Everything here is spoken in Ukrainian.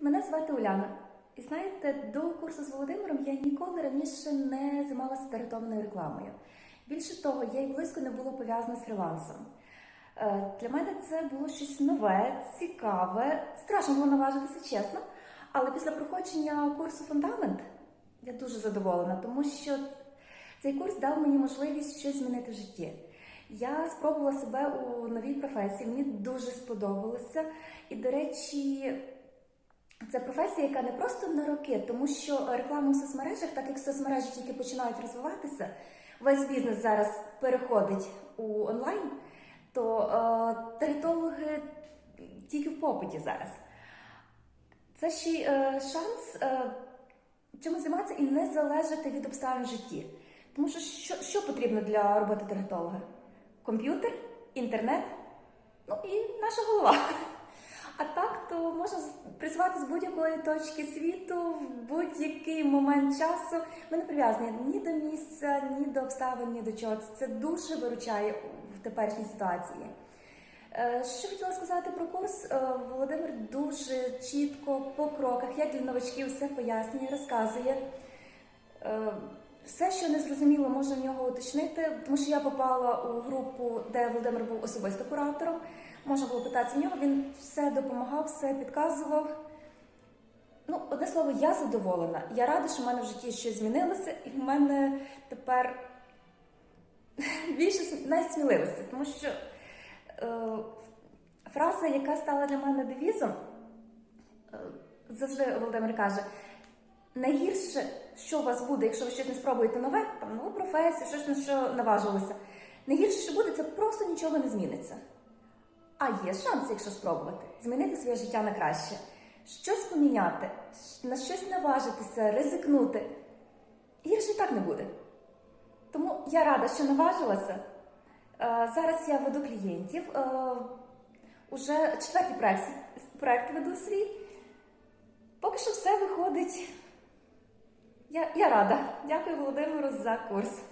Мене звати Уляна. І знаєте, до курсу з Володимиром я ніколи раніше не займалася таргетованою рекламою. Більше того, я й близько не було пов'язана з фрілансом. Е, Для мене це було щось нове, цікаве, страшно було наважитися, чесно. Але після проходження курсу фундамент я дуже задоволена, тому що цей курс дав мені можливість щось змінити в житті. Я спробувала себе у новій професії, мені дуже сподобалося. І, до речі, це професія, яка не просто на роки, тому що реклама у соцмережах, так як соцмережі тільки починають розвиватися, весь бізнес зараз переходить у онлайн, то е, таргетологи тільки в попиті зараз. Це ще е, шанс е, чимось займатися і не залежати від обставин в житті. Тому що що, що потрібно для роботи таргетолога? Комп'ютер, інтернет, ну і наша голова. А так, то можна працювати з будь-якої точки світу в будь-який момент часу. Ми не прив'язані ні до місця, ні до обставин, ні до чого. Це дуже виручає в теперішній ситуації. Е, Що хотіла сказати про курс? Е, Володимир дуже чітко по кроках, як для новачків, все пояснює, розказує. Все, що не зрозуміло, можна в нього уточнити, тому що я попала у групу, де Володимир був особисто куратором. Можна було питатися в нього, він все допомагав, все підказував. Ну, одне слово, я задоволена. Я рада, що в мене в житті щось змінилося, і в мене тепер більше навіть сміливості, тому що е, фраза, яка стала для мене девізом, е, завжди Володимир каже: найгірше, що у вас буде, якщо ви щось не спробуєте нове, там нову професію, щось на що наважилося. Найгірше, що буде, це просто нічого не зміниться. А є шанс, якщо спробувати, змінити своє життя на краще, щось поміняти, на щось наважитися, ризикнути. Гірше і так не буде. Тому я рада, що наважилася. Е, Зараз я веду клієнтів. Е, Уже четвертий проект, проект веду свій. Поки що все виходить. Я, я рада. Дякую Володимиру за курс.